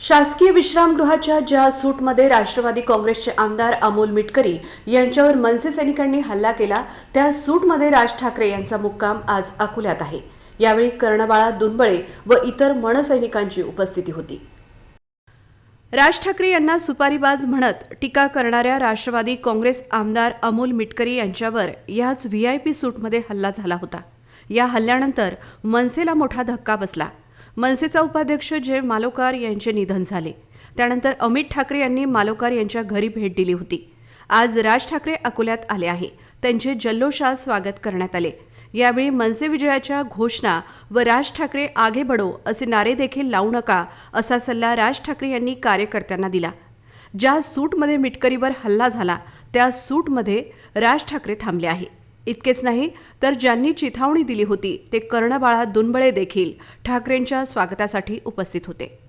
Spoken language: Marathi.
शासकीय विश्रामगृहाच्या ज्या सूटमध्ये राष्ट्रवादी काँग्रेसचे आमदार अमोल मिटकरी यांच्यावर मनसे सैनिकांनी हल्ला केला त्या सूटमध्ये राज ठाकरे यांचा मुक्काम आज अकोल्यात आहे. यावेळी कर्णबाळा दुनबळे व इतर मनसैनिकांची उपस्थिती होती. राज ठाकरे यांना सुपारीबाज म्हणत टीका करणाऱ्या राष्ट्रवादी काँग्रेस आमदार अमोल मिटकरी यांच्यावर याच व्ही आय पी सूटमध्ये हल्ला झाला होता. या हल्ल्यानंतर मनसेला मोठा धक्का बसला. मनसेचा उपाध्यक्ष जय मालोकार यांचे निधन झाले. त्यानंतर अमित ठाकरे यांनी मालोकार यांच्या घरी भेट दिली होती. आज राज ठाकरे अकोल्यात आले आहे. त्यांचे जल्लोषात स्वागत करण्यात आले. यावेळी मनसे विजयाच्या घोषणा व राज ठाकरे आगे बडो असे नारे देखील लावू नका असा सल्ला राज ठाकरे यांनी कार्यकर्त्यांना दिला. ज्या सूटमध्ये मिटकरीवर हल्ला झाला त्या सूटमध्ये राज ठाकरे थांबले आहे. इतकेच नाही तर ज्यांनी चिथावणी दिली होती ते कर्णबाळा दुनबळे देखील ठाकरेंच्या स्वागतासाठी उपस्थित होते.